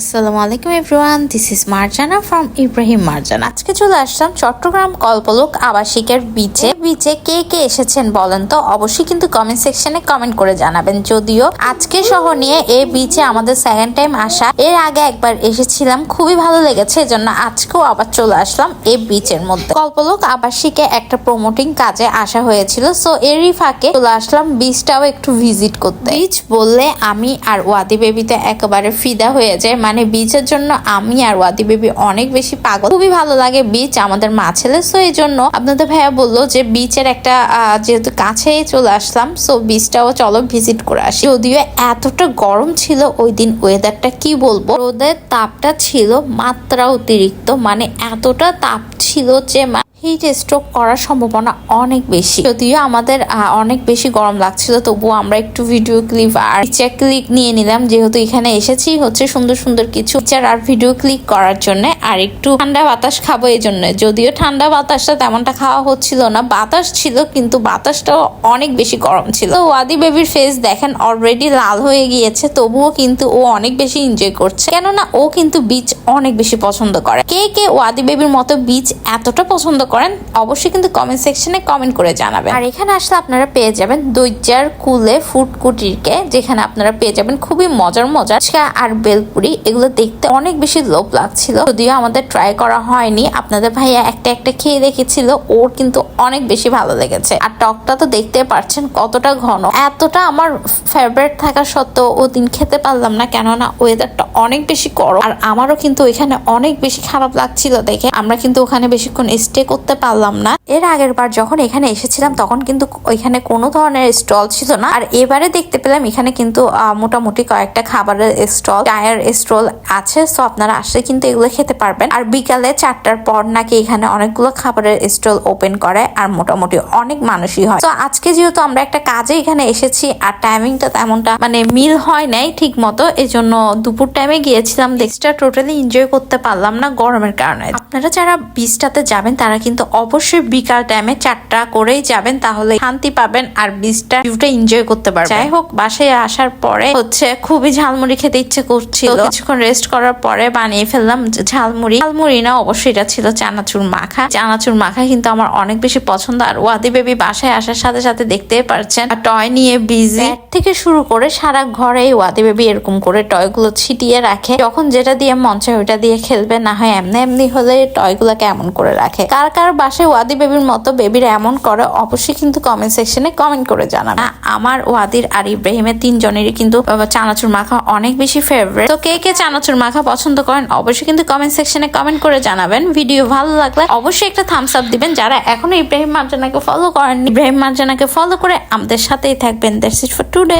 আসসালামু আলাইকুম everyone this is Marjana from Ibrahim Marjana. আজকে চলে আসলাম চট্টগ্রাম কল্পলোক আবাসিকের বিচে বিচে কে কে এসেছেন বলেন তো? অবশ্যই কিন্তু কমেন্ট সেকশনে কমেন্ট করে জানাবেন। যদিও আজকে সহ নিয়ে এই বিচে আমাদের সেকেন্ড টাইম আসা, এর আগে একবার এসেছিলাম, খুবই ভালো লেগেছে, এজন্য আজকেও আবার চলে আসলাম এই বিচের মধ্যে। কল্পলোক আবাসিকে একটা প্রমোটিং কাজে আসা হয়েছিল সো এরই ফাঁকে চলে আসলাম বিচটাও একটু ভিজিট করতে। বিচ বললে আমি আর ওয়াদি বেবিতে একেবারে ফিদা হয়ে যায় মানে বিচের জন্য আমি আর ওয়াদি বেবি অনেক বেশি পাগল। খুবই ভালো লাগে বিচ আমাদের মা ছেলে সো এই জন্য আপনাদের ভাইয়া বলল যে বিচের একটা যেহেতু কাছেই চলে আসলাম সো বিচটাও চলো ভিজিট করে আসি। যদিও এতটা গরম ছিল ওই দিন ওয়েদারটা কি বলব? রোদের তাপটা ছিল মাত্রা অতিরিক্ত মানে এতটা তাপ ছিল যে হিট স্ট্রোক করার সম্ভাবনা অনেক বেশি। যদিও আমাদের অনেক বেশি গরম লাগছিল, তবুও আমরা একটু ভিডিও ক্লিপ আর পিকচার ক্লিক নিয়ে নিলাম। যেহেতু এখানে এসেছি, হচ্ছে সুন্দর সুন্দর কিছু পিকচার আর ভিডিও ক্লিক করার জন্য। আর একটু ঠান্ডা বাতাস খাব এই জন্য। যদিও ঠান্ডা বাতাসটা তেমনটা খাওয়া হচ্ছিল না। বাতাস ছিল, কিন্তু বাতাসটাও অনেক বেশি গরম ছিল। ওয়াদি বেবির ফেস দেখেন অলরেডি লাল হয়ে গিয়েছে, তবুও কিন্তু ও অনেক বেশি এনজয় করছে। কেননা ও কিন্তু বিচ অনেক বেশি পছন্দ করে। কে কে ওয়াদি বেবির মতো বিচ এতটা পছন্দ করেন, অবশ্যই কিন্তু কমেন্ট সেকশনে কমেন্ট করে জানাবেন। আর এখানে আসলে আপনারা পেয়ে যাবেন দৈজার কুলে ফুড কুটিরকে, যেখানে আপনারা পেয়ে যাবেন খুবই মজার মজার আর বেলপুরি। এগুলো দেখতে অনেক বেশি লোভ লাগছিল, যদিও আমাদের ট্রাই করা হয়নি। আপনাদের ভাইয়া একটা একটা খেয়ে দেখেছিল, ওর কিন্তু অনেক বেশি ভালো লেগেছে। আর টকটা তো দেখতে পারছেন কতটা ঘন। এতটা আমার ফেভারিট থাকা সত্ত্বেও ও দিন খেতে পারলাম না, কেননা ওয়েদারটা অনেক বেশি গরম। আর আমারও কিন্তু ওইখানে অনেক বেশি খারাপ লাগছিল দেখে। আমরা কিন্তু ওখানে বেশিক্ষণ স্টে করতে পারলাম না। এর আগের বার যখন এখানে এসেছিলাম, তখন কিন্তু ওইখানে কোনো ধরনের স্টল ছিল না। আর এবারে দেখতে পেলাম, এখানে কিন্তু মোটামুটি কয়েকটা খাবারের স্টল, চায়ের স্টল আছে। সো আপনারা আসলে কিন্তু এগুলো খেতে পারবেন। আর বিকালে চারটার পর নাকি এখানে অনেকগুলো খাবারের স্টল ওপেন করে আর মোটামুটি অনেক মানুষই হয়। তো আজকে যেহেতু আমরা একটা কাজে এখানে এসেছি আর টাইমিংটা তেমনটা মানে মিল হয় নাই ঠিক মতো এই জন্য দুপুর টাইমে গিয়েছিলাম। দেখটা টোটালি এনজয় করতে পারলাম না গরমের কারণে। আপনারা যারা বিচটাতে যাবেন, তারা কিন্তু অবশ্যই বিকাল টাইমে চারটা করেই যাবেন, তাহলে শান্তি পাবেন আর বিচটা ভিউটা এনজয় করতে পারবেন। যাই হোক, বাসায় আসার পরে হচ্ছে খুবই ঝালমুড়ি খেতে ইচ্ছে করছিল। কিছুক্ষণ রেস্ট করার পরে বানিয়ে ফেললাম ঝালমুড়ি। ঝালমুড়ি না, অবশ্যই এটা ছিল চানাচুর মাখা। চানাচুর মাখা কিন্তু আমার অনেক বেশি পছন্দ। আর ওয়াদি বেবি বাসায় আসার সাথে সাথে দেখতে পারছেন, আর টয় নিয়ে বিজি থেকে শুরু করে সারা ঘরে ওয়াদি বেবি এরকম করে টয়গুলো ছিটিয়ে রাখে। যখন যেটা দিয়ে মন চায় ওইটা দিয়ে খেলবে, না হয় এমনি এমনি হলে টয় গুলাকে এমন করে রাখে। কার কার বাসায় ওয়াদি বেবির মতো বেবির এমন করে, অবশ্যই কিন্তু কমেন্ট সেকশনে কমেন্ট করে জানাবে। আমার ওয়াদির আর ইব্রাহিমের তিনজনেরই কিন্তু চানাচুর মাখা অনেক বেশি ফেভারিট তো কে কে চানাচুর মাখা পছন্দ করেন, অবশ্যই কিন্তু কমেন্ট সেকশনে কমেন্ট করে জানাবেন। ভিডিও ভালো লাগলে অবশ্যই একটা থামস আপ দিবেন। যারা এখনও ইব্রাহিম মার্জানাকে ফলো করেন ইব্রাহিম মার্জানাকে ফলো করে আমাদের সাথেই থাকবেন। That's it for today.